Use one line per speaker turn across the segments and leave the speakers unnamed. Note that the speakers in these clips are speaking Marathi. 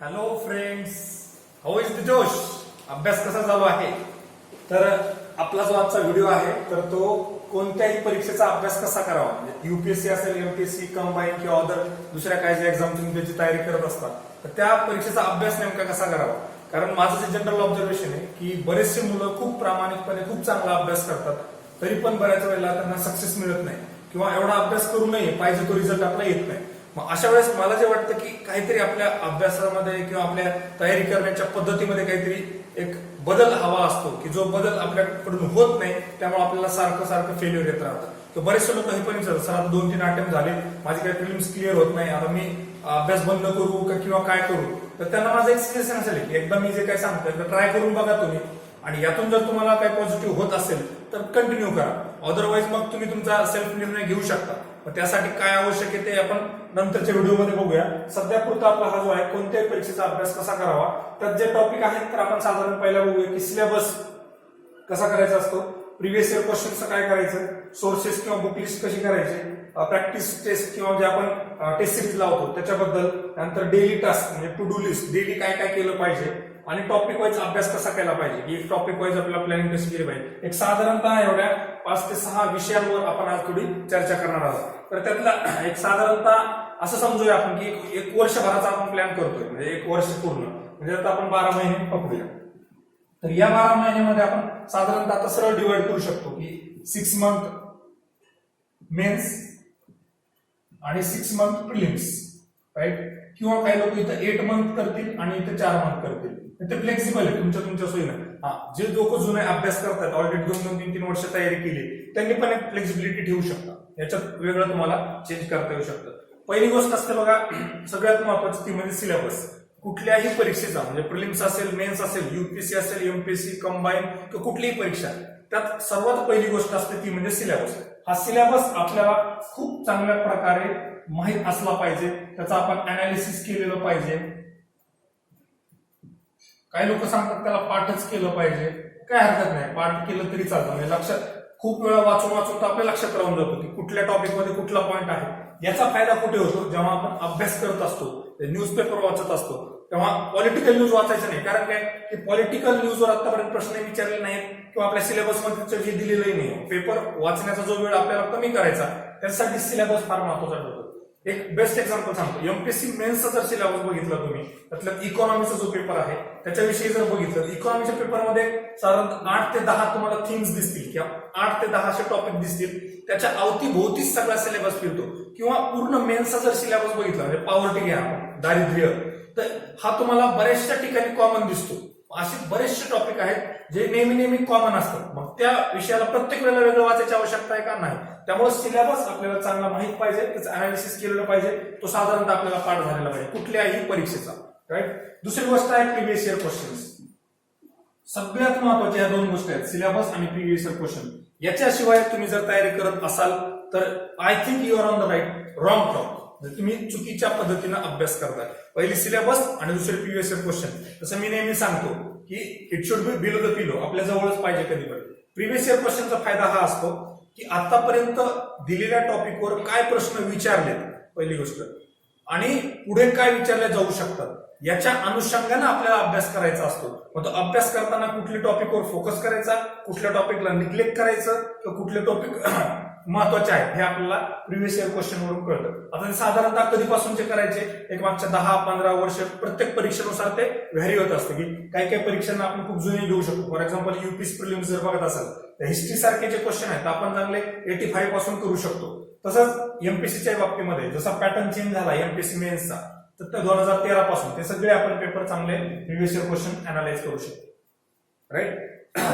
Hello friends how is the जोश अभ्यास कसा चालू आहे? तर आपला जो आजचा व्हिडिओ आहे तर तो कोणत्याही परीक्षेचा अभ्यास कसा करावा? म्हणजे युपीएससी असेल एमपीएससी कंबाईन किंवा अदर दुसऱ्या काही ज्या एक्झाम तुम्ही त्याची तयारी करत असतात तर त्या परीक्षेचा अभ्यास नेमका कसा करावा? कारण माझं जे जनरल ऑब्झर्वेशन आहे की बरेचसे मुलं खूप प्रामाणिकपणे खूप चांगला अभ्यास करतात तरी पण बऱ्याच वेळेला त्यांना सक्सेस मिळत नाही. किंवा एवढा अभ्यास करू नये पाहिजे तो रिझल्ट आपला येत नाही. मग अशा वेळेस मला जे वाटतं की काहीतरी आपल्या अभ्यासामध्ये किंवा आपल्या तयारी करण्याच्या पद्धतीमध्ये काहीतरी एक बदल हवा असतो की जो बदल आपल्याकडून होत नाही त्यामुळे आपल्याला सारखं सारखं फेल्युअर येत राहतं. तर बरेचसे लोक हे पण विचारतात सर आता दोन तीन अटेम्प्ट झाले माझे काही फिल्म्स क्लिअर होत नाही आता मी अभ्यास बंद करू का किंवा काय करू? तर त्यांना माझं एक सजेशन असेल की एकदा मी जे काय सांगतोय तर ट्राय करून बघा तुम्ही. आणि यातून जर तुम्हाला काही पॉझिटिव्ह होत असेल तर कंटिन्यू करा. अदरवाईज मग तुम्ही तुमचा सेल्फ निर्णय घेऊ शकता. मग त्यासाठी काय आवश्यक आहे ते आपण नंतरच्या व्हिडिओमध्ये बघूया. सध्या पुरता आपला हा जो आहे कोणत्याही परीक्षेचा अभ्यास कसा करावा? त्यात जे टॉपिक आहेत तर आपण साधारण पहिला बघूया की सिलेबस कसा करायचा असतो? प्रिव्हियस इयर क्वेश्चनचं काय करायचं? सोर्सेस किंवा बुक लिस्ट कशी करायची? प्रॅक्टिस टेस्ट किंवा जे आपण टेस्ट सिरीज लावतो त्याच्याबद्दल. त्यानंतर डेली टास्क म्हणजे टू डू लिस्ट डेली काय काय केलं पाहिजे? आणि टॉपिक वाईज अभ्यास कसा केला पाहिजे? एक टॉपिक वाईज आपल्याला प्लॅनिंग कशी केली पाहिजे. एक साधारणतः एवढ्या पाच ते सहा विषयांवर आपण आज थोडी चर्चा करणार आहोत. तर त्यातला एक साधारणतः असं समजूया आपण की एक- वर्षभराचा आपण प्लॅन करतोय म्हणजे एक वर्ष पूर्ण. म्हणजे आता आपण बारा महिने पकडूया. तर या बारा महिन्यामध्ये आपण साधारणतः आता सरळ डिवाइड करू शकतो की सिक्स मंथ मेन्स आणि सिक्स मंथ प्रिलिम्स राईट किंवा काही लोक इथं एट मंथ करतील आणि इथं चार मंथ करतील. ते फ्लेक्सिबल आहे तुमच्या तुमच्या सोयीनं. जे लोक जुने अभ्यास करतात ऑलरेडी दोन दोन तीन तीन वर्ष तयारी केली त्यांनी पण एक फ्लेक्सिबिलिटी ठेवू शकता. याच्यात वेगळं तुम्हाला चेंज करता येऊ शकतं. पहिली गोष्ट असते बघा सगळ्यात महत्वाची ती म्हणजे सिलेबस कुठल्याही परीक्षेचा म्हणजे प्रिलिम्स असेल मेन्स असेल युपीएससी असेल एमपीएससी कंबाईन किंवा कुठलीही परीक्षा त्यात सर्वात पहिली गोष्ट असते ती म्हणजे सिलेबस हा सिलेबस आपल्याला खूप चांगल्या प्रकारे माहीत असला पाहिजे त्याचा आपण अनालिसिस केलेलं पाहिजे. काही लोक सांगतात त्याला पाठच केलं पाहिजे. काय हरकत नाही. पाठ केलं तरी चालतं. म्हणजे लक्षात खूप वेळा वाचून वाचून तर आपल्या लक्षात राहून जातो की कुठल्या टॉपिकमध्ये कुठला पॉईंट आहे. याचा फायदा कुठे होतो? जेव्हा आपण अभ्यास करत असतो न्यूजपेपर वाचत असतो तेव्हा पॉलिटिकल न्यूज वाचायचं नाही. कारण काय? की पॉलिटिकल न्यूजवर आतापर्यंत प्रश्न विचारले नाहीत किंवा आपल्या सिलेबसमध्ये जे दिलेलंही नाही. पेपर वाचण्याचा जो वेळ आपल्याला कमी करायचा त्यासाठी सिलेबस फार महत्त्वाचा ठरतो. एक बेस्ट एक्झाम्पल सांगतो. एमपीएससी मेन्सचा जर सिलेबस बघितला तुम्ही त्यातला इकॉनॉमीचा जो पेपर आहे त्याच्याविषयी जर बघितलं इकॉनॉमीच्या पेपरमध्ये साधारण आठ ते दहा तुम्हाला थीम्स दिसतील किंवा आठ ते दहा असे टॉपिक दिसतील. त्याच्या अवतीभोवतीच सगळा सिलेबस फिरतो. किंवा पूर्ण मेन्सचा जर सिलेबस बघितला म्हणजे पॉवर्टी घ्या दारिद्र्य तर हा तुम्हाला बऱ्याचशा ठिकाणी कॉमन दिसतो. असे बरेचसे टॉपिक आहेत जे नेहमी नेहमी कॉमन असतात. मग त्या विषयाला प्रत्येक वेळेला वेगळं वाचायची आवश्यकता आहे का? नाही. त्यामुळे सिलेबस आपल्याला चांगला माहीत पाहिजे त्याचं अनालिसिस केलेलं पाहिजे तो साधारणतः आपल्याला पाठ झालेला पाहिजे कुठल्याही परीक्षेचा. राईट दुसरी गोष्ट आहे प्रिव्हियस इयर क्वेश्चन्स सगळ्यात महत्त्वाच्या ह्या दोन गोष्टी आहेत सिलेबस आणि प्रिव्हियस इयर क्वेश्चन याच्याशिवाय तुम्ही जर तयारी करत असाल तर I think you're on the right wrong top तुम्ही चुकीच्या पद्धतीनं अभ्यास करताय. पहिली सिलेबस आणि दुसरे प्रिव्हियस इयर क्वेश्चन तसं मी नेहमी सांगतो की it should be below the pillow आपल्या जवळच पाहिजे कधी पण प्रिव्हियस इयर क्वेश्चनचा फायदा हा असतो की आतापर्यंत दिलेल्या टॉपिकवर काय प्रश्न विचारलेत पहिली गोष्ट. आणि पुढे काय विचारले जाऊ शकतात याच्या अनुषंगाने आपल्याला अभ्यास करायचा असतो. मग तो अभ्यास करताना कुठल्या टॉपिकवर फोकस करायचा कुठल्या टॉपिकला निग्लेक्ट करायचं किंवा कुठले टॉपिक महत्त्वाचे आहेत हे आपल्याला प्रिव्हियस इयर क्वेश्चन वरून कळतं. आता साधारणतः कधीपासूनचे करायचे? एक मागच्या दहा पंधरा वर्ष प्रत्येक परीक्षेनुसार ते व्हॅरी होत असतं की काही काही परीक्षांना आपण खूप जुने घेऊ शकतो. फॉर एक्झाम्पल युपीस प्रिलिम्स जर बघत असाल तर हिस्ट्री सारखे जे क्वेश्चन आहेत आपण चांगले एटी फाईव्हपासून करू शकतो. तसंच एमपीसीच्या बाबतीमध्ये जसा पॅटर्न चेंज झाला एमपीसी मेन्सचा तर दोन हजार तेरा पासून ते सगळे आपण पेपर चांगले प्रिव्हियस इयर क्वेश्चन अनालाइज करू शकतो. राईट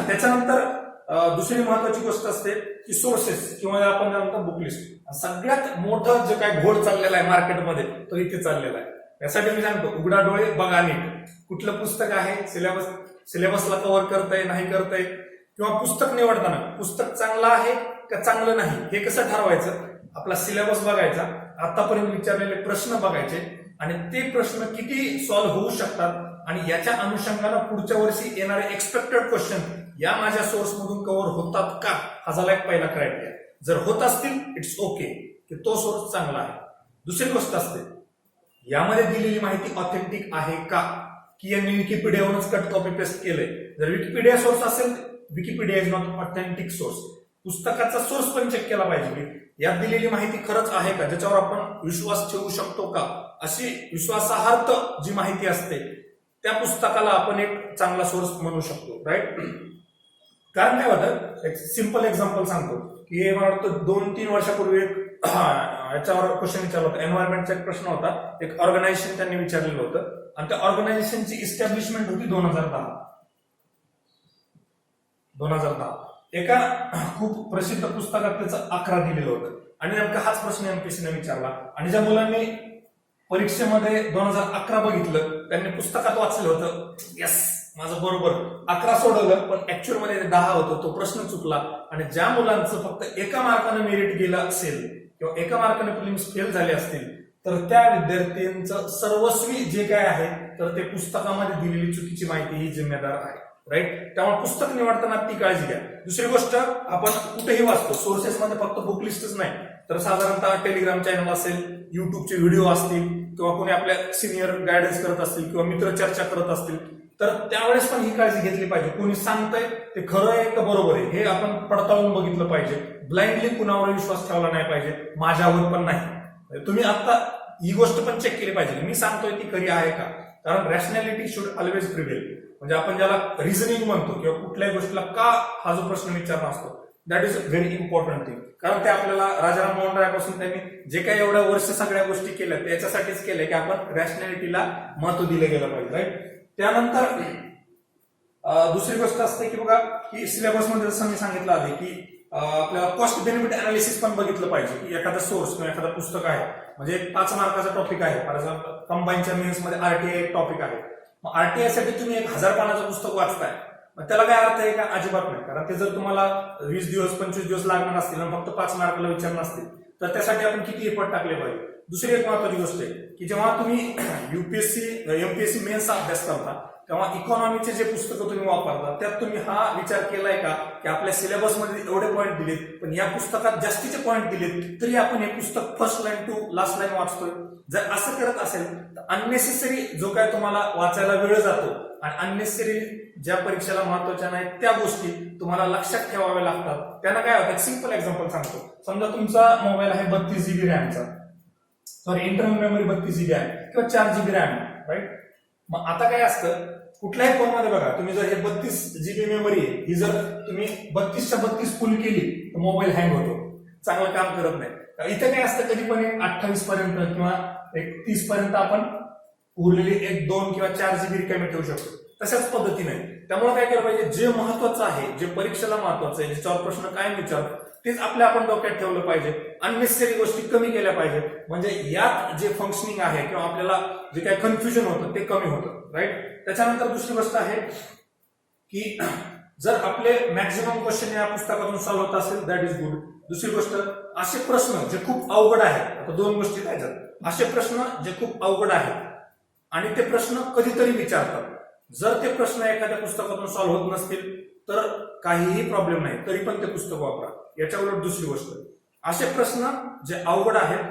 त्याच्यानंतर दुसरी महत्वाची गोष्ट असते की सोर्सेस किंवा आपण काय म्हणतो बुकलिस्ट सगळ्यात मोठं जे काय घोळ चाललेला आहे मार्केटमध्ये तो इथे चाललेला आहे. यासाठी मी सांगतो उघडा डोळे बघा नीट. कुठलं पुस्तक आहे सिलेबस सिलेबसला कव्हर करतंय नाही करतंय? किंवा पुस्तक निवडताना पुस्तक चांगलं आहे का चांगलं नाही? हे कसं ठरवायचं? आपला सिलेबस बघायचा. आतापर्यंत विचारलेले प्रश्न बघायचे. आणि ते प्रश्न किती सॉल्व्ह होऊ शकतात. आणि याच्या अनुषंगानं पुढच्या वर्षी येणारे एक्सपेक्टेड क्वेश्चन या माझ्या सोर्स मधून कव्हर होतात का? हा झाला एक पहिला क्रायटेरिया जर होत असतील इट्स ओके की तो सोर्स चांगला आहे. दुसरी गोष्ट असते यामध्ये दिलेली माहिती ऑथेंटिक आहे का? की यांनी विकिपीडियावरूनच कट कॉपी पेस्ट केलंय. जर विकिपीडिया सोर्स असेल Wikipedia is not authentic source पुस्तकाचा सोर्स पण चेक केला पाहिजे. की यात दिलेली माहिती खरंच आहे का? ज्याच्यावर आपण विश्वास ठेवू शकतो का? अशी विश्वासार्थ जी माहिती असते त्या पुस्तकाला आपण एक चांगला सोर्स म्हणू शकतो राईट कारण काय होतं? एक सिंपल एक्झाम्पल सांगतो. की हे मला वाटतं दोन तीन वर्षापूर्वी एक याच्यावर क्वेश्चन विचारला होता. एन्व्हायरमेंटचा एक प्रश्न होता. एक ऑर्गनायझेशन त्यांनी विचारलेलं होतं. आणि त्या ऑर्गनायझेशनची इस्टॅब्लिशमेंट होती दोन हजार दहा. दोन हजार दहा. एका खूप प्रसिद्ध पुस्तकात त्याचं अकरा दिलेलं होतं. आणि नेमका हाच प्रश्न एमपीसीने विचारला. आणि ज्या मुलांनी परीक्षेमध्ये दोन हजार अकरा बघितलं त्यांनी पुस्तकात वाचलं होतं. यस माझं बरोबर अकरा सोडवलं पण ऍक्च्युअलमध्ये दहा होतं. तो प्रश्न चुकला आणि ज्या मुलांचं फक्त एका मार्काने मेरिट गेलं असेल किंवा एका मार्काने फिल्म्स फेल झाले असतील तर त्या विद्यार्थ्यांचं सर्वस्वी जे काय आहे तर ते पुस्तकामध्ये दिलेली चुकीची माहिती ही जिम्मेदार आहे. राईट त्यामुळे पुस्तक निवडताना ती काळजी घ्या. दुसरी गोष्ट आपण कुठेही वाचतो सोर्सेस मध्ये फक्त बुक लिस्टच नाही. तर साधारणतः टेलिग्राम चॅनल असेल युट्यूबचे व्हिडिओ असतील किंवा कोणी आपल्या सिनियर गायडन्स करत असतील किंवा मित्र चर्चा करत असतील तर त्यावेळेस पण ही काळजी घेतली पाहिजे. कोणी सांगतंय ते खरं आहे का बरोबर आहे? हे आपण पडताळून बघितलं पाहिजे. ब्लाइंडली कुणावर विश्वास ठेवला नाही पाहिजे. माझ्यावर पण नाही. म्हणजे तुम्ही आता ही गोष्ट पण चेक केली पाहिजे. मी सांगतोय ती खरी आहे का? कारण रॅशनॅलिटी शुड ऑलवेज प्रिव्हेल म्हणजे आपण ज्याला रिझनिंग म्हणतो किंवा कुठल्याही गोष्टीला का हा जो प्रश्न विचारला असतो that is very important thing कारण ते आपल्याला राजाराम मोहन रायपासून त्यांनी जे काही एवढ्या वर्ष सगळ्या गोष्टी केल्या त्याच्यासाठीच केलंय की आपण रॅशनॅलिटीला महत्त्व दिलं गेलं पाहिजे राईट त्यानंतर दुसरी गोष्ट असते की बघा की सिलेबसमध्ये जसं मी सांगितलं आधी की आपल्याला कॉस्ट बेनिफिट अनालिसिस पण बघितलं पाहिजे. की एखादा सोर्स किंवा एखादं पुस्तक आहे म्हणजे एक पाच मार्काचा टॉपिक आहे. फॉर एक्झाम्पल कंबाईनच्या मेन्समध्ये आरटीआय एक टॉपिक आहे. मग आरटीआयसाठी तुम्ही एक हजार पानाचं पुस्तक वाचताय. मग त्याला काय अर्थ आहे का? अजिबात नाही. कारण ते जर तुम्हाला वीस दिवस पंचवीस दिवस लागणार असतील आणि फक्त पाच मार्काला विचारणार असतील तर त्यासाठी आपण किती एफर्ट टाकले पाहिजे? दुसरी एक महत्वाची गोष्ट आहे की जेव्हा तुम्ही युपीएससी एमपीएससी मेन्सचा अभ्यास करता तेव्हा इकॉनॉमीचे जे पुस्तकं तुम्ही वापरता त्यात तुम्ही हा विचार केलाय का की आपल्या सिलेबसमध्ये एवढे पॉईंट दिलेत पण या पुस्तकात जास्तीचे पॉईंट दिलेत तरी आपण हे पुस्तक first line to last line वाचतोय. जर असं करत असेल तर अननेसेसरी जो काय तुम्हाला वाचायला वेळ जातो आणि अननेसेसरी ज्या परीक्षेला महत्त्वाच्या नाहीत त्या गोष्टी तुम्हाला लक्षात ठेवाव्या लागतात. त्यांना काय होतं? सिंपल एक्झाम्पल सांगतो. समजा तुमचा मोबाईल आहे बत्तीस जीबी रॅमचा सॉरी इंटरनल मेमरी बत्तीस जीबी आहे किंवा चार जीबी रॅम राईट मग आता काय असतं कुठल्याही फोनमध्ये बघा तुम्ही जर हे बत्तीस जीबी मेमरी आहे ही जर तुम्ही बत्तीसच्या बत्तीस फुल केली तर मोबाईल हँग होतो. चांगलं काम करत नाही. इथे काय असतं कधी पण एक अठ्ठावीस पर्यंत किंवा एक तीस पर्यंत आपण उरलेली एक दोन किंवा चार जीबी रिकामी ठेवू शकतो. तशाच पद्धतीने. त्यामुळे काय केलं पाहिजे जे महत्वाचं आहे जे परीक्षेला महत्वाचं आहे ज्याच्यावर प्रश्न काय विचारतो तेच आपल्या आपण डोक्यात ठेवलं पाहिजे. अननेसेसरी गोष्टी कमी केल्या पाहिजेत. म्हणजे यात जे फंक्शनिंग आहे किंवा आपल्याला जे काही कन्फ्युजन होतं ते कमी होतं. राईट त्याच्यानंतर दुसरी गोष्ट आहे की जर आपले मॅक्झिमम क्वेश्चन या पुस्तकातून सॉल्व्ह होत असेल दॅट इज गुड दुसरी गोष्ट असे प्रश्न जे खूप अवघड आहेत आता दोन गोष्टी पाहिजेत असे प्रश्न जे खूप अवघड आहेत आणि ते प्रश्न कधीतरी विचारतात. जर ते प्रश्न एखाद्या पुस्तकातून सॉल्व्ह होत नसतील तर काहीही प्रॉब्लेम नाही. तरी पण ते पुस्तक वापरा. याच्या उलट दुसरी गोष्ट. असे प्रश्न जे अवघड आहेत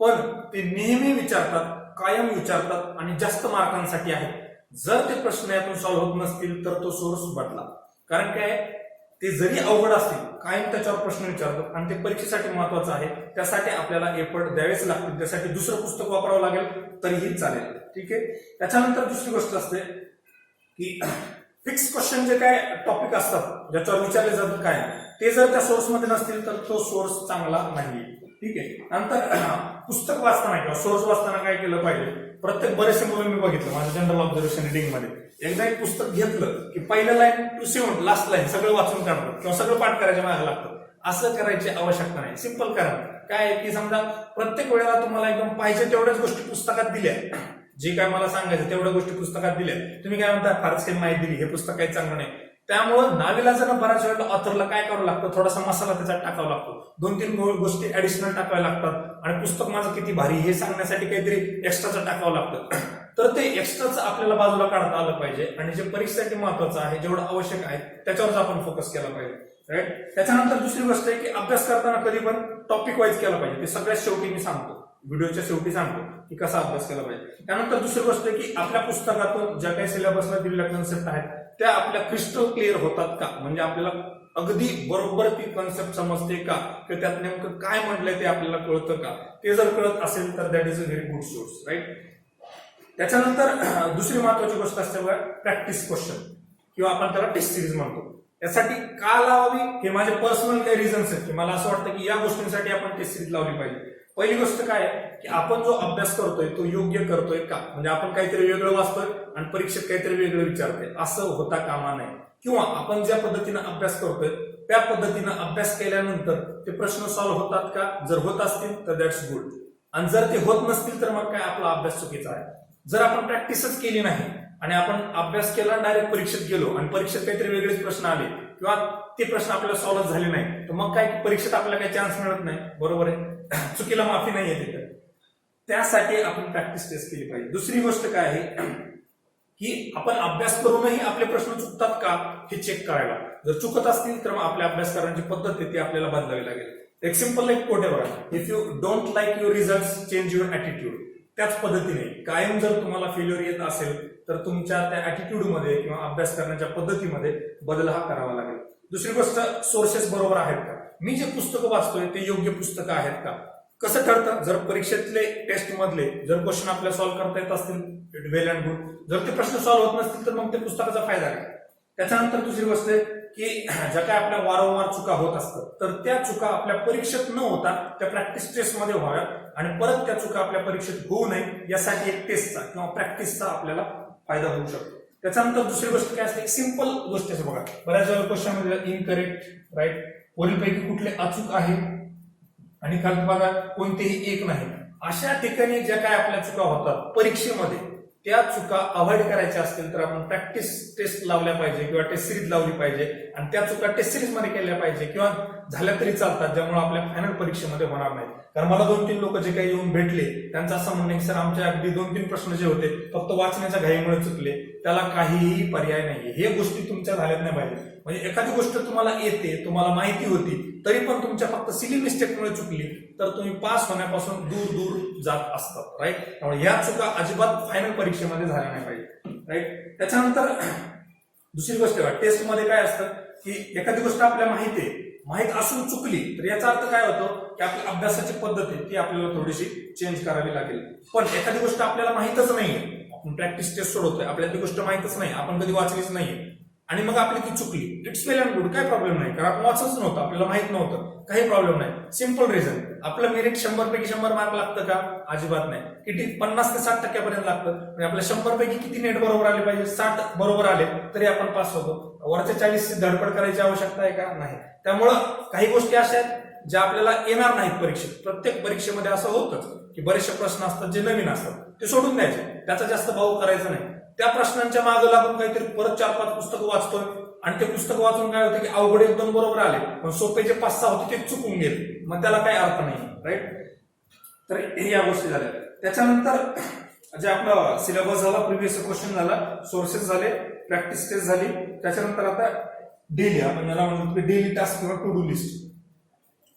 पण ते नेहमी विचारतात कायम विचारतात आणि जास्त मार्कांसाठी आहेत. जर ते प्रश्न यातून सॉल्व्ह होत नसतील तर तो सोर्स बदला कारण काय? ते जरी अवघड असतील कायम त्याच्यावर प्रश्न विचारतात आणि ते परीक्षेसाठी महत्वाचं आहे. त्यासाठी आपल्याला एफर्ट द्यावेच लागतील. त्यासाठी दुसरं पुस्तक वापरावं लागेल तरीही चालेल. ठीक आहे? त्याच्यानंतर दुसरी गोष्ट असते की फिक्स क्वेश्चन जे काय टॉपिक असतात ज्याच्यावर विचारले जातात काय? ते जर त्या सोर्समध्ये नसतील तर तो सोर्स चांगला नाही ठीक आहे? नंतर पुस्तक वाचताना किंवा सोर्स वाचताना काय केलं पाहिजे? प्रत्येक बरेचसे मुलं मी बघितलं माझं जनरल ऑब्झर्वेशन रिडिंगमध्ये. एकदा एक पुस्तक घेतलं की पहिलं line to seven last line सगळं वाचून काढतात किंवा सगळं पाठ करायच्या मागे लागतं. असं करायची आवश्यकता नाही. सिंपल करा. काय की समजा प्रत्येक वेळेला तुम्हाला एकदम पाहिजे तेवढ्याच गोष्टी पुस्तकात दिल्या जे काय मला सांगायचं तेवढ्या गोष्टी पुस्तकात दिल्या तुम्ही काय म्हणता फारच काही माहिती दिली हे पुस्तक काही चांगलं नाही. त्यामुळं नाविलाजानं बऱ्याच वेळेला ऑथरला काय करावं लागतं? थोडासा मसाला त्याच्यात टाकावा लागतो. दोन तीन गोष्टी ऍडिशनल टाकाव्या लागतात. आणि पुस्तक माझं किती भारी हे सांगण्यासाठी काहीतरी एक्स्ट्राचं टाकावं लागतं. तर ते एक्स्ट्राचं आपल्याला बाजूला काढता आलं पाहिजे. आणि जे परीक्षेसाठी महत्वाचं आहे जेवढं आवश्यक आहे त्याच्यावरच आपण फोकस केला पाहिजे. राईट त्याच्यानंतर दुसरी गोष्ट आहे की अभ्यास करताना कधी पण टॉपिक वाईज केला पाहिजे. ते सगळ्यात शेवटी मी सांगतो. व्हिडिओच्या शेवटी सांगतो की कसा अभ्यास केला पाहिजे. त्यानंतर दुसरी गोष्ट की आपल्या पुस्तकातून ज्या काही सिलेबसला दिलेल्या कन्सेप्ट आहेत त्या आपल्या क्रिस्टल क्लिअर होतात का? म्हणजे आपल्याला अगदी बरोबर ती कन्सेप्ट समजते का? किंवा त्यात नेमकं काय म्हटलंय ते आपल्याला कळतं का? ते जर कळत असेल तर that is a very good source right त्याच्यानंतर दुसरी महत्वाची गोष्ट असते बघा प्रॅक्टिस क्वेश्चन किंवा आपण त्याला टेस्ट सिरीज म्हणतो. यासाठी का लावावी? हे माझे पर्सनल काही रिझन्स आहेत. की मला असं वाटतं की या गोष्टींसाठी आपण टेस्ट सिरीज लावली पाहिजे. पहिली गोष्ट काय आहे? की आपण जो अभ्यास करतोय तो योग्य करतोय का? म्हणजे आपण काहीतरी वेगळं वाचतोय आणि परीक्षेत काहीतरी वेगळं विचारतोय. असं होता कामा नये. किंवा आपण ज्या पद्धतीनं अभ्यास करतोय त्या पद्धतीनं अभ्यास केल्यानंतर ते प्रश्न सॉल्व्ह होतात का? जर होत असतील तर दॅट्स गुड आणि जर ते होत नसतील तर मग काय? आपला अभ्यास चुकीचा आहे. जर आपण प्रॅक्टिसच केली नाही आणि आपण अभ्यास केला डायरेक्ट परीक्षेत गेलो आणि परीक्षेत काहीतरी वेगळेच प्रश्न आले किंवा ते प्रश्न आपल्याला सॉल्व्ह झाले नाही तर मग काय परीक्षेत आपल्याला काही चान्स मिळत नाही. बरोबर आहे? चुकीला माफी नाही आहे तिथे. त्यासाठी आपण प्रॅक्टिस टेस्ट केली पाहिजे. दुसरी गोष्ट काय आहे? की आपण अभ्यास करूनही आपले प्रश्न चुकतात का हे चेक करायला. जर चुकत असतील तर मग आपल्या अभ्यास करण्याची पद्धत आहे ती आपल्याला बदलावी लागेल. एक सिंपल एक कोट आहे बघा. If you don't like your result change your attitude त्याच पद्धतीने कायम जर तुम्हाला फेल्युअर येत असेल तर तुमच्या त्या attitude किंवा अभ्यास करण्याच्या पद्धतीमध्ये बदल हा करावा लागेल. दुसरी गोष्ट सोर्सेस बरोबर आहेत का? मी जे पुस्तकं वाचतोय ते योग्य पुस्तकं आहेत का? कसं ठरतं? जर परीक्षेतले टेस्ट मधले जर क्वेश्चन आपल्याला सॉल्व्ह करता येत असतील वेल अँड गुड जर ते प्रश्न सॉल्व्ह होत नसतील तर मग ते पुस्तकाचा फायदा काय त्याच्यानंतर दुसरी गोष्ट आहे की ज्या काय आपल्या वारंवार चुका होत असतात तर त्या चुका आपल्या परीक्षेत न होता त्या प्रॅक्टिस टेस्टमध्ये व्हाव्या आणि परत त्या चुका आपल्या परीक्षेत होऊ नये यासाठी एक टेस्टचा किंवा प्रॅक्टिसचा आपल्याला फायदा होऊ शकतो. त्याच्यानंतर दुसरी गोष्ट काय असते? सिंपल गोष्ट आहे बघा. बऱ्याच वेळा क्वेश्चन इनकरेक्ट राईट वरीलपैकी कुठले अचूक आहे? आणि खाली बघा कोणतेही एक नाही. अशा ठिकाणी ज्या काय आपल्या चुका होतात परीक्षेमध्ये त्या चुका अवॉइड करायच्या असतील तर आपण प्रॅक्टिस टेस्ट लावल्या पाहिजे किंवा टेस्ट सिरीज लावली पाहिजे आणि त्या चुका टेस्ट सिरीजमध्ये केल्या पाहिजे किंवा झाल्या तरी चालतात ज्यामुळे आपल्या फायनल परीक्षेमध्ये होणार नाही कारण मला दोन तीन लोक जे काही येऊन भेटले त्यांचं असं म्हणणं आहे की सर आमचे अगदी दोन तीन प्रश्न जे होते फक्त वाचण्याच्या घाईमुळे चुकले. त्याला काहीही पर्याय नाही हे गोष्टी तुमच्या झाल्यात नाही पाहिजे म्हणजे एखादी गोष्ट तुम्हाला येते तुम्हाला माहिती होती तरी पण तुमच्या फक्त सिली मिस्टेकमुळे चुकली तर तुम्ही पास होण्यापासून दूर दूर जात असतात. राईट त्यामुळे ह्या चुका अजिबात फायनल परीक्षेमध्ये झाल्या नाही पाहिजे. राईट त्याच्यानंतर दुसरी गोष्ट टेस्टमध्ये काय असतं की एखादी गोष्ट आपल्याला माहिती आहे. माहीत असून चुकली तर याचा अर्थ काय होतो? की आपली अभ्यासाची पद्धत आहे ती आपल्याला थोडीशी चेंज करावी लागेल. पण एखादी गोष्ट आपल्याला माहीतच नाहीये. आपण प्रॅक्टिस टेस्ट सोडवतोय आपल्याला ती गोष्ट माहीतच नाही आपण कधी वाचलीच नाहीये. आणि मग आपली ती चुकली. इट्स वेल अँड गुड काय प्रॉब्लेम नाही. कारण आपण वाचच नव्हतं आपल्याला माहीत नव्हतं. काही प्रॉब्लेम नाही. सिंपल रिझन आपलं मेरिट शंभर पैकी शंभर मार्क लागतं का? अजिबात नाही. किती? पन्नास ते साठ टक्क्यापर्यंत लागतं. म्हणजे आपल्या शंभर पैकी किती नेट बरोबर आले पाहिजे? साठ बरोबर आले तरी आपण पास होतो. वरच्या चाळीस धडपड करायची आवश्यकता आहे का? नाही. त्यामुळं काही गोष्टी अशा आहेत ज्या आपल्याला येणार नाहीत परीक्षेत प्रत्येक परीक्षेमध्ये असं होतं की बरेचसे प्रश्न असतात जे नवीन असतात ते सोडून द्यायचे. त्याचा जास्त भाव करायचा नाही. त्या प्रश्नांच्या मागे लागून काहीतरी परत चार पाच पुस्तकं वाचतोय आणि ते पुस्तक वाचून काय होतं की अवघड एकदम बरोबर आले पण सोपे जे पाच सहा होते ते चुकून गेले. मग त्याला काही अर्थ नाही राईट तर हे या गोष्टी झाल्या. त्याच्यानंतर जे आपला सिलेबस झाला प्रिव्हियस क्वेश्चन झाला सोर्सेस झाले प्रॅक्टिस टेस्ट झाली. त्याच्यानंतर आता डेली आपण याला म्हणतो की डेली टास्क किंवा टू डू लिस्ट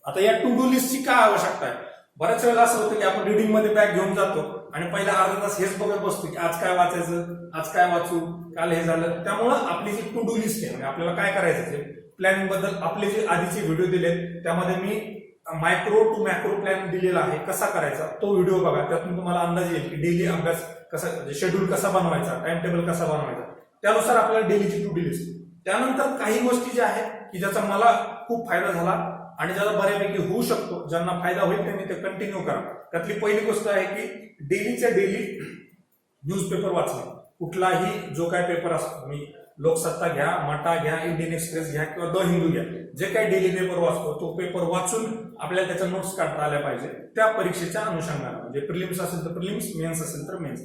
आता या टू डू लिस्टची काय आवश्यकता आहे? बऱ्याच वेळेला असं होतं की आपण रिडिंगमध्ये बॅग घेऊन जातो आणि पहिला अर्धा तास हेच बघत बसतो की आज काय वाचायचं आज काय वाचू काल हे झालं. त्यामुळं आपली जी टू डू लिस्ट आहे म्हणजे आपल्याला काय करायचं ते प्लॅनिंगबद्दल आपले जे आधीचे व्हिडिओ दिले त्यामध्ये मी मायक्रो टू मॅक्रो प्लॅन दिलेला आहे कसा करायचा तो व्हिडिओ बघा. त्यातून तुम्हाला अंदाज येईल की डेली अभ्यास कसा म्हणजे शेड्यूल कसा बनवायचा टाइम टेबल कसा बनवायचा. त्यानुसार आपल्याला डेलीची टू डू लिस्ट त्यानंतर काही गोष्टी ज्या आहेत की ज्याचा मला खूप फायदा झाला आणि ज्याला बऱ्यापैकी होऊ शकतो ज्यांना फायदा होईल त्यांनी ते कंटिन्यू करा. त्यातली पहिली गोष्ट आहे की डेलीच्या डेली न्यूजपेपर वाचणे. कुठलाही जो काय पेपर असतो मी लोकसत्ता घ्या मटा घ्या इंडियन एक्सप्रेस घ्या किंवा द हिंदू घ्या जे काही डेली पेपर वाचतो तो पेपर वाचून आपल्याला त्याच्या नोट्स काढता आल्या पाहिजे. त्या परीक्षेच्या अनुषंगाने म्हणजे प्रिलिम्स असेल तर प्रिलिम्स मेन्स असेल तर मेन्स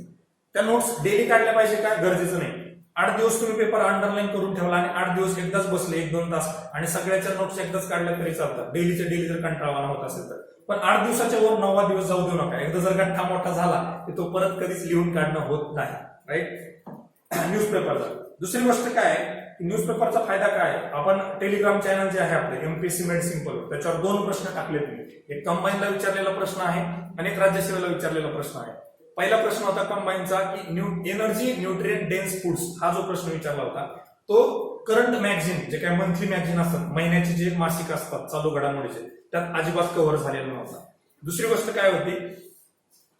त्या नोट्स डेली काढल्या पाहिजे काय गरजेचं नाही. आठ दिवस तुम्ही पेपर अंडरलाईन करून ठेवला आणि आठ दिवस एकदाच बसले एक दोन तास आणि सगळ्याच्या नोट्स एकदाच काढल्या तरी चालतात. डेलीच्या डेली जर कंटाळवाना होत असेल तर. पण आठ दिवसाच्या वर नववा दिवस जाऊ देऊ नका. एकदा जर गठ्ठा मोठा झाला की तो परत कधीच लिहून काढणं होत नाही. राईट न्यूजपेपरचा दुसरी गोष्ट काय न्यूजपेपरचा फायदा काय आपण टेलिग्राम चॅनल जे आहे आपले एमपीसी मेड सिंपल त्याच्यावर दोन प्रश्न टाकले तुम्ही. एक कंबाईनला विचारलेला प्रश्न आहे आणि एक राज्यसेवेला विचारलेला प्रश्न आहे. पहिला प्रश्न होता कंबाईनचा की new energy nutrient dense foods हा जो प्रश्न विचारला होता तो करंट मॅगझिन जे काय मंथली मॅगझिन असतात महिन्याचे जे मासिक असतात चालू घडामोडीचे त्यात अजिबात कव्हर झालेला नव्हता. दुसरी गोष्ट काय होती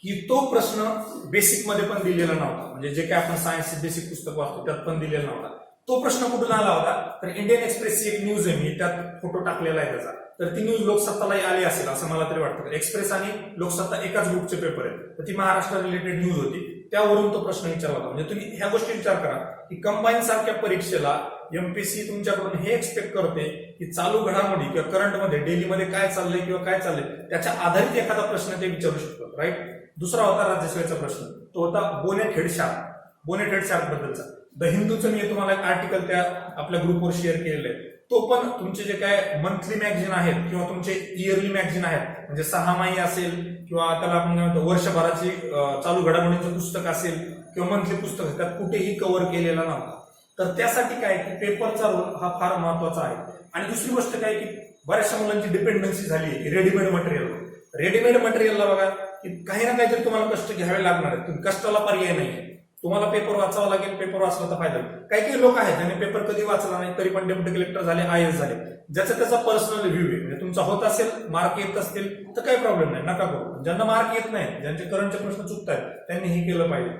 की तो प्रश्न बेसिकमध्ये पण दिलेला नव्हता. म्हणजे जे काय आपण सायन्स बेसिक पुस्तक वाचतो त्यात पण दिलेला नव्हता. तो प्रश्न कुठून आला होता? तर इंडियन एक्सप्रेसची एक न्यूज आहे मी त्यात फोटो टाकलेला आहे त्याचा. तर ती न्यूज लोकसत्तालाही आली असेल असं मला तरी वाटतं. एक्सप्रेस आणि लोकसत्ता एकाच ग्रुपचे पेपर आहेत. तर ती महाराष्ट्र रिलेटेड न्यूज होती. त्यावरून तो प्रश्न विचारला होता. म्हणजे तुम्ही ह्या गोष्टी विचार करा की कंबाईन सारख्या परीक्षेला एमपीसी तुमच्याकडून हे एक्सपेक्ट करते की चालू घडामोडी किंवा करंटमध्ये डेलीमध्ये काय चाललंय किंवा काय चाललंय त्याच्या आधारित एखादा प्रश्न ते विचारू शकतात राईट दुसरा होता राज्यसेवेचा प्रश्न. तो होता बोनेट हेड शार्क बोनेट बद्दलचा. द हिंदूचं मी तुम्हाला एक आर्टिकल त्या आपल्या ग्रुपवर शेअर केलेलं आहे. तो पण तुमचे जे काय मंथली मॅगझिन आहेत किंवा तुमचे इयरली मॅगझिन आहेत म्हणजे सहामाही असेल किंवा त्याला आपण काय म्हणतो वर्षभराची चालू घडामोडीचं पुस्तक असेल किंवा मंथली पुस्तक त्यात कुठेही कव्हर केलेला नव्हता. तर त्यासाठी काय की पेपरचा रोल हा फार महत्त्वाचा आहे. आणि दुसरी गोष्ट काय की बऱ्याचशा मुलांची डिपेंडन्सी झाली आहे रेडीमेड मटेरियल रेडीमेड मटेरियलला बघा की काही ना काहीतरी तुम्हाला कष्ट घ्यावे लागणार आहेत तुम्ही कष्टाला पर्याय नाही तुम्हाला पेपर वाचावा लागेल पेपर वाचला तर फायदा होईल. काही काही लोक आहेत ज्यांनी पेपर कधी वाचला नाही तरी पण डेप्युटी कलेक्टर झाले आय एस झाले. ज्याचा त्याचा पर्सनल व्ह्यू आहे. म्हणजे तुमचा होत असेल मार्क येत असतील तर काही प्रॉब्लेम नाही नका करू. ज्यांना मार्क येत नाही ज्यांचे करंटचे प्रश्न चुकतात त्यांनी हे केलं पाहिजे.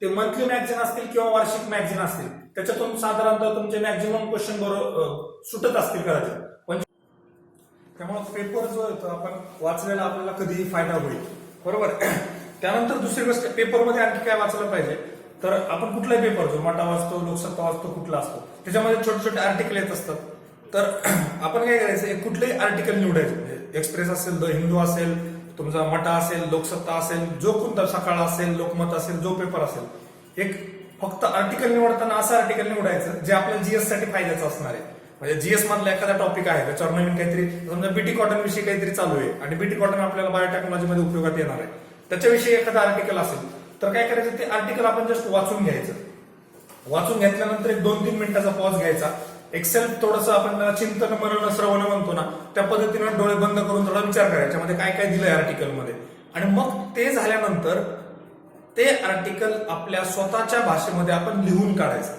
ते मंथली मॅगझिन असतील किंवा वार्षिक मॅगझिन असतील त्याच्यातून साधारणतः तुमचे मॅक्झिमम क्वेश्चन बरोबर सुटत असतील कदाचित. पण त्यामुळे पेपर जो आहे तो आपण वाचलेला आपल्याला कधीही फायदा होईल. बरोबर? त्यानंतर दुसरी गोष्ट पेपरमध्ये आणखी काय वाचलं पाहिजे? तर आपण कुठलाही पेपर जो मटा वाचतो लोकसत्ता वाचतो कुठला असतो त्याच्यामध्ये छोटे छोटे आर्टिकल येत असतात. तर आपण काय करायचं एक कुठलंही आर्टिकल निवडायचं. म्हणजे एक्सप्रेस असेल द हिंदू असेल तुमचा मटा असेल लोकसत्ता असेल जो कोणता सकाळ असेल लोकमत असेल जो पेपर असेल. एक फक्त आर्टिकल निवडताना असं आर्टिकल निवडायचं जे आपल्या जीएससाठी फायद्याचं असणार आहे. म्हणजे जीएस मधला एखादा टॉपिक आहे त्याच्यावर नवीन काहीतरी समजा बीटी कॉटन विषयी काहीतरी चालू आहे आणि बीटी कॉटन आपल्याला बायोटेक्नॉलॉजी मध्ये उपयोगात येणार आहे. त्याच्याविषयी एखादा आर्टिकल असेल तर काय करायचं ते आर्टिकल आपण जस्ट वाचून घ्यायचं. वाचून घेतल्यानंतर एक दोन तीन मिनिटाचा पॉज घ्यायचा. एक्सेल थोडस थोडंसं आपण त्याला चिंतन मनन श्रवण म्हणतो ना त्या पद्धतीने डोळे बंद करून थोडा विचार करायचा. याच्यामध्ये काय काय दिलंय आर्टिकलमध्ये आणि मग ते झाल्यानंतर ते आर्टिकल आपल्या स्वतःच्या भाषेमध्ये आपण लिहून काढायचं.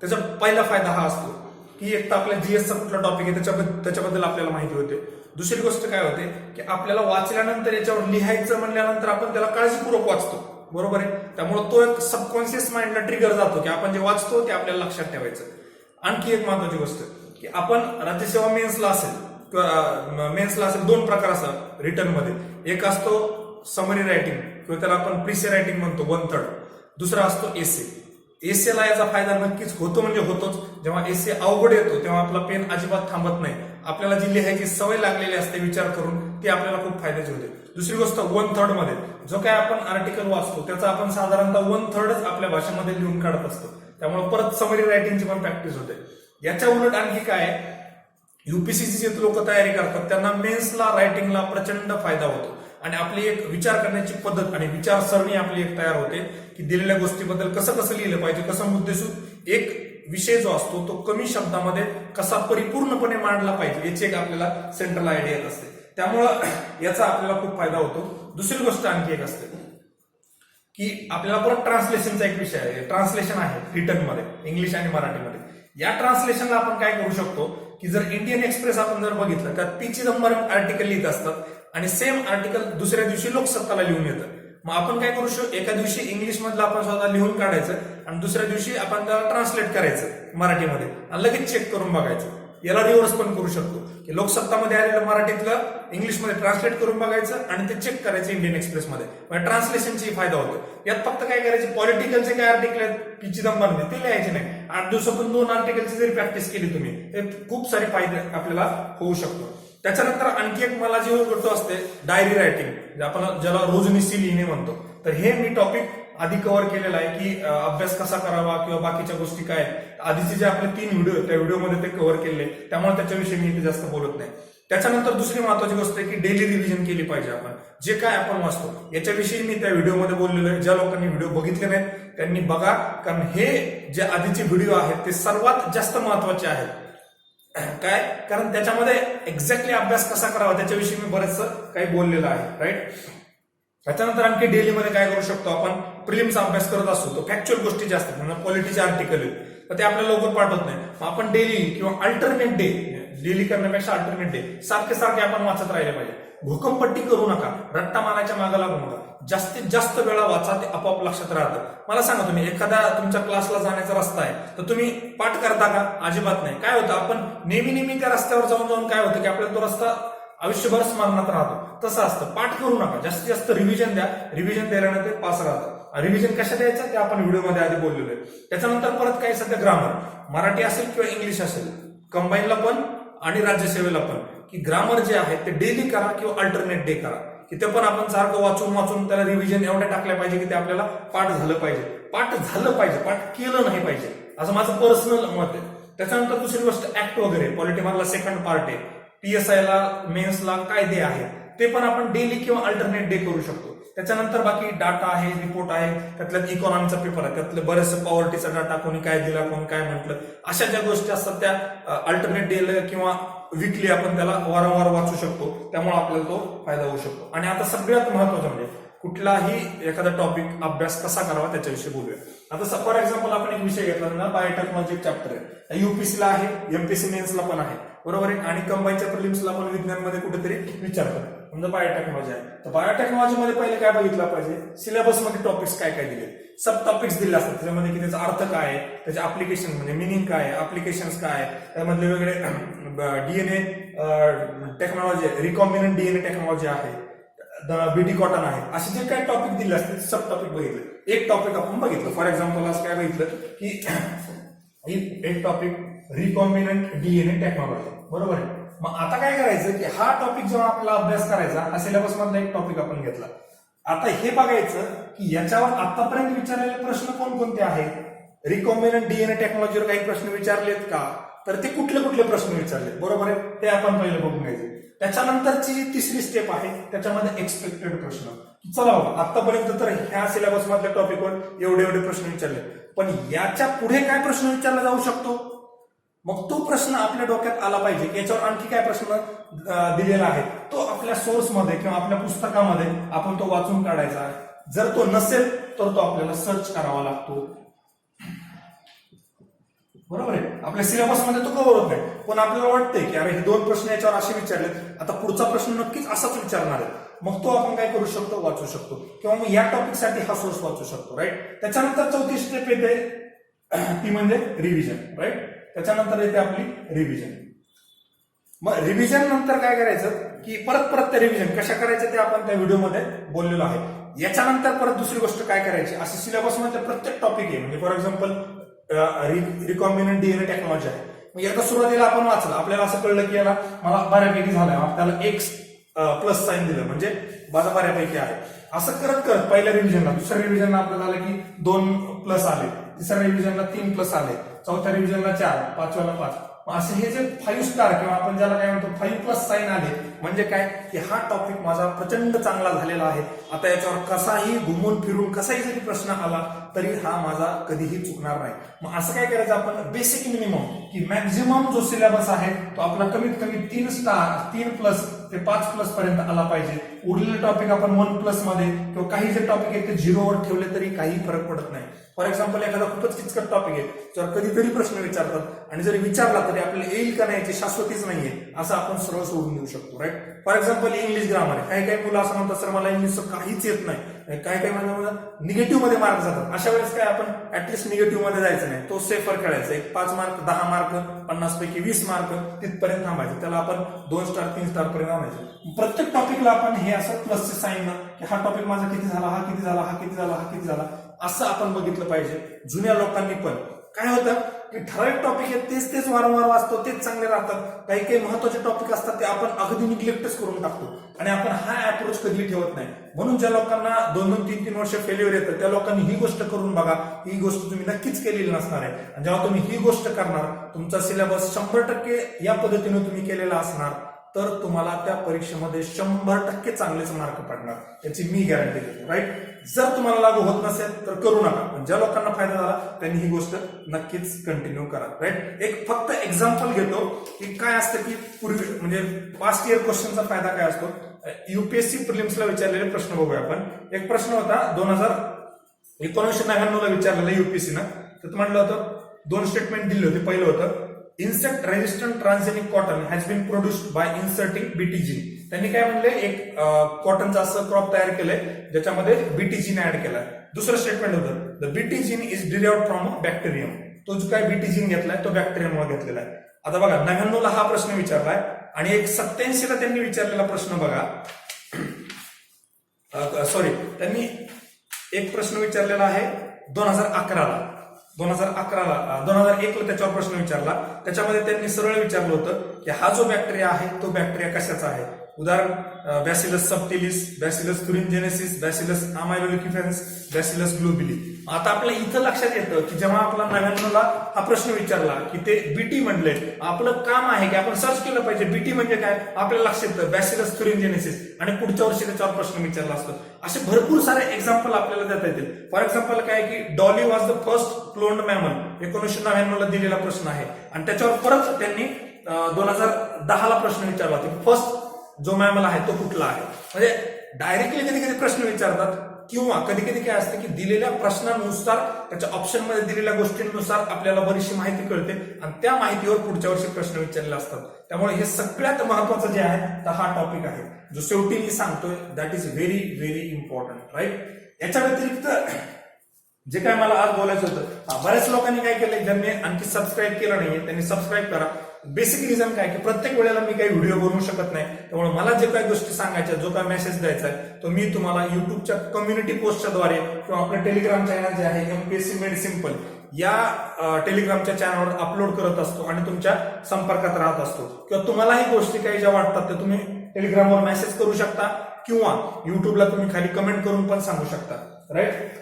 त्याचा पहिला फायदा हा असतो की एक तर आपल्या जीएसचा कुठला टॉपिक आहे त्याच्याबद्दल त्याच्याबद्दल आपल्याला माहिती होते. दुसरी गोष्ट काय होते की आपल्याला वाचल्यानंतर याच्यावर लिहायचं म्हणल्यानंतर आपण त्याला काळजीपूर्वक वाचतो. बरोबर आहे? त्यामुळे तो एक सबकॉन्शियस माइंडला ट्रिगर जातो की आपण जे वाचतो ते आपल्याला लक्षात ठेवायचं. आणखी एक महत्वाची गोष्ट की आपण राज्यसेवा मेन्सला असेल किंवा मेन्सला असेल दोन प्रकार असतात रिटर्नमध्ये एक असतो समरी रायटिंग किंवा त्याला आपण प्रिसे रायटिंग म्हणतो वन थर्ड दुसरा असतो एसे एसेला याचा फायदा नक्कीच होतो म्हणजे होतोच. जेव्हा एसे अवघड येतो तेव्हा आपला पेन अजिबात थांबत नाही. आपल्याला जी लिहायची सवय लागलेली असते विचार करून ती आपल्याला खूप फायद्याची होते. दुसरी गोष्ट वन थर्डमध्ये. जो काय आपण आर्टिकल वाचतो त्याचा आपण साधारणतः वन थर्डच आपल्या भाषेमध्ये लिहून काढत असतो. त्यामुळे परत समरी रायटिंगची पण प्रॅक्टिस होते. याच्या उलट आणखी काय युपीसीसी जे लोक तयारी करतात त्यांना मेन्सला रायटिंगला प्रचंड फायदा होतो. आणि आपली एक विचार करण्याची पद्धत आणि विचारसरणी आपली एक तयार होते की दिलेल्या गोष्टीबद्दल कसं कसं लिहिलं पाहिजे कसं मुद्देसूद एक विषय जो असतो तो कमी शब्दामध्ये कसा परिपूर्णपणे मांडला पाहिजे याची एक आपल्याला सेंट्रल आयडिया असते. त्यामुळं याचा आपल्याला खूप फायदा होतो. दुसरी गोष्ट आणखी एक असते की आपल्याला परत ट्रान्सलेशनचा एक विषय आहे. ट्रान्सलेशन आहे रिटर्नमध्ये इंग्लिश आणि मराठीमध्ये. या ट्रान्सलेशनला आपण काय करू शकतो की जर इंडियन एक्सप्रेस आपण जर बघितलं तर तिची चिदंबरम आर्टिकल लिहित असतात आणि सेम आर्टिकल दुसऱ्या दिवशी लोकसत्ताला लिहून येतं. मग आपण काय करू शकतो एका दिवशी इंग्लिश मधलं आपण स्वतः लिहून काढायचं आणि दुसऱ्या दिवशी आपण त्याला ट्रान्सलेट करायचं मराठीमध्ये आणि लगेच चेक करून बघायचं. याला रिव्हर्स पण करू शकतो. की लोकसत्तामध्ये आलेलं मराठीतलं इंग्लिशमध्ये ट्रान्सलेट करून बघायचं आणि ते चेक करायचं इंडियन एक्सप्रेसमध्ये म्हणजे ट्रान्सलेशनची फायदा होतो. यात फक्त काय करायचे पॉलिटिकलचे काय आर्टिकल आहेत की चिदंबरने ते लिहायचे नाही. आठ दिवसातून दोन आर्टिकलची जरी प्रॅक्टिस केली तुम्ही ते खूप सारे फायदे आपल्याला होऊ शकतो. त्याच्यानंतर आणखी एक मला जी गोष्ट असते डायरी रायटिंग आपण ज्याला रोजनिशी लिहिणे म्हणतो. तर हे मी टॉपिक आधी कव्हर केलेला आहे की अभ्यास कसा करावा किंवा बाकीच्या गोष्टी काय? आधीचे जे आपले तीन व्हिडिओ आहेत त्या व्हिडिओमध्ये ते कव्हर केले त्यामुळे त्याच्याविषयी मी इथे जास्त बोलत नाही. त्याच्यानंतर दुसरी महत्वाची गोष्ट आहे की डेली रिव्हिजन केली पाहिजे आपण. जे काय आपण वाचतो याच्याविषयी मी त्या व्हिडिओमध्ये बोललेलो आहे. ज्या लोकांनी व्हिडिओ बघितले नाहीत त्यांनी बघा. कारण हे जे आधीचे व्हिडिओ आहेत ते सर्वात जास्त महत्त्वाचे आहेत. काय? कारण त्याच्यामध्ये एक्झॅक्टली अभ्यास कसा करावा त्याच्याविषयी मी बरेच काही बोललेलं आहे राईट त्याच्यानंतर आणखी डेलीमध्ये काय करू शकतो आपण? प्रिलिमचा अभ्यास करत असतो तो फॅक्च्युअल गोष्टी जास्त क्वालिटीचे पॉलिटीचे आर्टिकल तर ते आपल्याला लवकर पाठवत नाही. मग आपण डेली किंवा अल्टरनेट डे डेली करण्यापेक्षा अल्टरनेट डे सारखे सारखे आपण वाचत राहिले पाहिजे. भूकंपट्टी करू नका रट्टा मारायच्या मागाला लागू नका. जास्तीत जास्त वेळा वाचा ते आपोआप लक्षात राहतं. मला सांगा तुम्ही एखाद्या तुमच्या क्लासला जाण्याचा रस्ता आहे तर तुम्ही पाठ करता का? अजिबात नाही. काय होतं आपण नेहमी नेहमी त्या रस्त्यावर जाऊन जाऊन काय होतं की आपल्याला तो रस्ता आयुष्यभर स्मरणात राहतो. तसं असतं. पाठ करू नका. जास्तीत जास्त रिव्हिजन द्या. रिव्हिजन द्यायला ते पास राहतं रिव्हिजन कशा द्यायचं ते आपण व्हिडिओमध्ये आधी बोललेलो आहे. त्याच्यानंतर परत काय सध्या ग्रामर मराठी असेल किंवा इंग्लिश असेल कंबाईनला पण आणि राज्यसेवेला पण. की ग्रामर जे आहे ते डेली करा किंवा अल्टरनेट डे करा. की ते पण आपण सारखं वाचून वाचून त्याला रिव्हिजन एवढ्या टाकल्या पाहिजे की ते आपल्याला पाठ झालं पाहिजे. पाठ झालं पाहिजे पाठ केलं नाही पाहिजे. असं माझं पर्सनल मत आहे. त्याच्यानंतर दुसरी गोष्ट ऍक्ट वगैरे. पॉलिटिकलला सेकंड पार्ट आहे. पीएसआयला मेन्सला कायदे आहेत ते पण आपण डेली किंवा अल्टरनेट डे करू शकतो. त्याच्यानंतर बाकी डाटा आहे रिपोर्ट आहे त्यातल्यात इकॉनॉमीचा पेपर आहे त्यातलं बरेचसं पॉवर्टीचा डाटा कोणी काय दिला कोणी काय म्हटलं. अशा ज्या गोष्टी असतात त्या अल्टरनेट डेल किंवा विकली आपण त्याला वारंवार वाचू शकतो. त्यामुळे आपल्याला तो फायदा होऊ शकतो. आणि आता सगळ्यात महत्वाचं म्हणजे कुठलाही एखादा टॉपिक अभ्यास कसा करावा त्याच्याविषयी बोलूया. आता फॉर एक्झाम्पल आपण एक विषय घेतला ना बायोटेक्नॉलॉजी चॅप्टर आहे. युपीसीला आहे एमपीसी मेन्सला पण आहे. बरोबर आहे? आणि कंबाईनच्या प्रिलिम्सला आपण विज्ञानमध्ये कुठेतरी विचारतात समजा बायोटेक्नॉलॉजी आहे. तर बायोटेक्नॉलॉजी मध्ये पहिले काय बघितलं पाहिजे? सिलेबसमध्ये टॉपिक्स काय काय दिले सब टॉपिक्स दिले असतात. त्याच्यामध्ये की त्याचा अर्थ काय आहे? त्याचे अप्लिकेशन म्हणजे मिनिंग काय आहे? अप्लिकेशन काय आहे? त्यामधले वेगळे डीएनए टेक्नॉलॉजी आहे. रिकॉम्बिनंट डीएनए टेक्नॉलॉजी आहे. बीटी कॉटन आहे. असे जे काही टॉपिक दिले असते सब टॉपिक बघितले. एक टॉपिक आपण बघितलं. फॉर एक्झाम्पल असं काय बघितलं की एक टॉपिक रिकॉम्बिनंट डीएनए टेक्नॉलॉजी बरोबर आहे? मग आता काय करायचं की हा टॉपिक जेव्हा आपला अभ्यास करायचा हा सिलेबस मधला एक टॉपिक आपण घेतला. आता हे बघायचं की याच्यावर आतापर्यंत विचारलेले प्रश्न कोणकोणते आहेत? रिकॉम्बिनंट डीएनए टेक्नॉलॉजीवर काही प्रश्न विचारलेत का? तर ते कुठले कुठले प्रश्न विचारले बरोबर आहे? ते आपण पहिले बघून घ्यायचे. त्याच्यानंतरची जी तिसरी स्टेप आहे त्याच्यामध्ये एक्सपेक्टेड प्रश्न. चला बाबा आतापर्यंत तर ह्या सिलेबस मधल्या टॉपिकवर एवढे एवढे प्रश्न विचारले पण याच्यापुढे काय प्रश्न विचारला जाऊ शकतो? मग तो प्रश्न आपल्या डोक्यात आला पाहिजे याच्यावर आणखी काय प्रश्न दिलेला आहे तो आपल्या सोर्समध्ये किंवा आपल्या पुस्तकामध्ये आपण तो वाचून काढायचा आहे. जर तो नसेल तर तो आपल्याला सर्च करावा लागतो. बरोबर आहे? आपल्या सिलेबसमध्ये तो कव्हर होत नाही. पण आपल्याला वाटतंय की अरे हे दोन प्रश्न याच्यावर असे विचारले आता पुढचा प्रश्न नक्कीच असाच विचारणार आहे. मग तो आपण काय करू शकतो? वाचू शकतो. किंवा मग या टॉपिकसाठी हा सोर्स वाचू शकतो राईट त्याच्यानंतर चौथी स्टेप येते. ती म्हणजे रिव्हिजन राईट त्याच्यानंतर येते आपली रिव्हिजन मग रिव्हिजन नंतर काय करायचं? की परत परत ते रिव्हिजन कशा करायचं ते आपण त्या व्हिडिओमध्ये बोललेलो आहे. याच्यानंतर परत दुसरी गोष्ट काय करायची? असं सिलेबसमध्ये प्रत्येक टॉपिक आहे. म्हणजे for example recombinant DNA technology आहे. मग एकदा सुरुवातीला आपण वाचलं. आपल्याला असं कळलं की याला मला बऱ्यापैकी झालंय. त्याला एक प्लस साईन दिलं. म्हणजे माझा बऱ्यापैकी आहे. असं करत करत पहिल्या रिव्हिजनला दुसऱ्या रिव्हिजनला आपल्याला आलं की दोन प्लस आले. तिसऱ्या रिव्हिजनला तीन प्लस आले. चौथ्या रिव्हिजनला चार पाचव्याला पाच. मग असे हे जे फाईव्ह स्टार किंवा आपण ज्याला काय म्हणतो फाईव्ह प्लस साईन आले म्हणजे काय? की हा टॉपिक माझा प्रचंड चांगला झालेला आहे. आता याच्यावर कसाही घुमून फिरून कसाही जरी प्रश्न आला तरी हा माझा कधीही चुकणार नाही. मग असं काय करायचं आपण? बेसिक मिनिमम की मॅक्झिमम जो सिलेबस आहे तो आपला कमीत कमी तीन स्टार तीन प्लस ते पाच प्लस पर्यंत आला पाहिजे. उरलेले टॉपिक आपण वन प्लसमध्ये किंवा काही जे टॉपिक आहेत ते झिरोवर ठेवले तरी काही फरक पडत नाही. फॉर एक्झाम्पल एखादा खूपच किचकट टॉपिक आहे जर कधीतरी प्रश्न विचारतात आणि जरी विचारला तरी आपल्याला येईल का नाही याची शाश्वतीच नाहीये असं आपण सरळ सोडून देऊ शकतो right for example English grammar आहे. काही काही मुलं असं म्हणतात सर मला इंग्लिशचं काहीच येत नाही. काही काही म्हणजे निगेटिव्हमध्ये मार्क जातात. अशा वेळेस काय आपण ऍटलिस्ट निगेटिव्हमध्ये जायचं नाही. तो सेफर खेळायचा. एक पाच मार्क दहा मार्क पन्नास पैकी वीस मार्क तिथपर्यंत थांबायचं. त्याला आपण दोन स्टार तीन स्टार पर्यंत आणायचं प्रत्येक टॉपिकला आपण हे असं प्लसचे साईन की हा टॉपिक माझा किती झाला हा किती झाला हा किती झाला हा किती झाला. असं आपण बघितलं पाहिजे. जुन्या लोकांनी पण. काय होतं की ठराविक टॉपिक आहेत तेच तेच वारंवार वाचतो तेच चांगले राहतात. काही काही महत्त्वाचे टॉपिक असतात ते आपण अगदी निग्लेक्टच करून टाकतो. आणि आपण हा अप्रोच कधी ठेवत नाही. म्हणून ज्या लोकांना दोन दोन तीन तीन वर्ष फेल्युअर येतं त्या लोकांनी ही गोष्ट करून बघा. ही गोष्ट तुम्ही नक्कीच केलेली नसणार आहे. आणि जेव्हा तुम्ही ही गोष्ट करणार तुमचा सिलेबस शंभर टक्के या पद्धतीने तुम्ही केलेला असणार तर तुम्हाला त्या परीक्षेमध्ये शंभर टक्के चांगलेच मार्क पडणार. याची मी गॅरंटी देतो राईट जर तुम्हाला लागू होत नसेल तर करू नका. पण ज्या लोकांना फायदा झाला त्यांनी ही गोष्ट नक्कीच कंटिन्यू करा राईट एक फक्त एक्झाम्पल घेतो की काय असतं की पूर्वी म्हणजे पास्ट इयर क्वेश्चनचा फायदा काय असतो? युपीएससी प्रिलिम्सला विचारलेले प्रश्न बघूया आपण. एक प्रश्न होता दोन हजार एकोणीसशे नव्याण्णव ला विचारलेला युपीएससी ना. तर म्हटलं होतं दोन स्टेटमेंट दिले होते. पहिलं होतं insect resistant transgenic cotton has been produced by inserting BTG त्यांनी काय म्हणले एक कॉटनचा असं क्रॉप तयार केलंय ज्याच्यामध्ये बीटीजीन ऍड केलाय. दुसरं स्टेटमेंट होतं the BT gene is derived from bacterium तो जो काय बीटीजीन घेतलाय तो बॅक्टेरियममुळे घेतलेला आहे. आता बघा नव्याण्णवला हा प्रश्न विचारलाय आणि एक सत्याऐंशीला त्यांनी विचारलेला प्रश्न बघा. सॉरी त्यांनी एक प्रश्न विचारलेला आहे दोन हजार अकराला. दोन हजार अकराला दोन हजार एकला त्याच्यावर प्रश्न विचारला. त्याच्यामध्ये त्यांनी सरळ विचारलं होतं की हा जो बॅक्टेरिया आहे तो बॅक्टेरिया कशाचा आहे? उदाहरण bacillus subtilis bacillus thuringiensis bacillus amyloliquefaciens bacillus globigii. आता आपल्या इथं लक्षात येतं की जेव्हा आपला नव्याण्णवला हा प्रश्न विचारला की ते बीटी म्हणले आपलं काम आहे की आपण सर्च केलं पाहिजे बीटी म्हणजे काय? आपल्याला लक्षात येतं बॅसिलस थुरिनजेनेसिस आणि पुढच्या वर्षी त्याच्यावर प्रश्न विचारला असतो. असे भरपूर सारे एक्झाम्पल आपल्याला देता येतील. फॉर एक्झाम्पल काय की Dolly was the first cloned mammal एकोणीसशे नव्याण्णवला दिलेला प्रश्न आहे. आणि त्याच्यावर परत त्यांनी दोन हजार दहा ला प्रश्न विचारला. होता फर्स्ट जो मॅमल आहे तो कुठला आहे? म्हणजे डायरेक्टली कधी कधी प्रश्न विचारतात. किंवा कधी कधी काय असतं की दिलेल्या प्रश्नानुसार त्याच्या ऑप्शनमध्ये दिलेल्या गोष्टींनुसार आपल्याला बरीचशी माहिती कळते. आणि त्या माहितीवर पुढच्या वर्षी प्रश्न विचारलेले असतात. त्यामुळे हे सगळ्यात महत्वाचं जे आहे तर हा टॉपिक आहे. जो शेवटी मी सांगतोय that is very very important right याच्या व्यतिरिक्त जे काय मला आज बोलायचं होतं बऱ्याच लोकांनी काय केलंय ज्यांनी आणखी सबस्क्राईब केलं नाहीये त्यांनी सबस्क्राईब करा. बेसिक रिझन काय की प्रत्येक वेळेला मी काही व्हिडिओ बनवू शकत नाही. त्यामुळे मला जे काही गोष्टी सांगायच्या जो काय मेसेज द्यायचा आहे तो मी तुम्हाला युट्यूबच्या कम्युनिटी पोस्टच्या द्वारे किंवा आपलं टेलिग्राम चॅनल जे आहे एमपीएससी मेड सिंपल या टेलिग्रामच्या चॅनलवर अपलोड करत असतो आणि तुमच्या संपर्कात राहत असतो. किंवा तुम्हालाही गोष्टी काही ज्या वाटतात त्या तुम्ही टेलिग्रामवर मेसेज करू शकता किंवा युट्यूबला तुम्ही खाली कमेंट करून पण सांगू शकता. राईट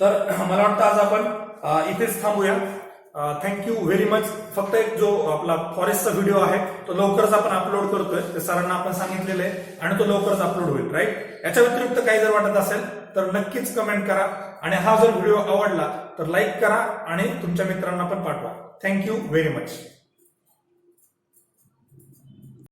तर मला वाटतं आज आपण इथेच थांबूया. थँक्यू व्हेरी मच फक्त एक जो आपला फॉरेस्टचा व्हिडिओ आहे तो लवकरच आपण अपलोड करतोय. ते सरांना आपण सांगितलेलं आहे आणि तो लवकरच अपलोड होईल राईट याच्या व्यतिरिक्त काही जर वाटत असेल तर नक्कीच कमेंट करा. आणि हा जर व्हिडिओ आवडला तर लाईक करा आणि तुमच्या मित्रांना पण पाठवा. Thank you very much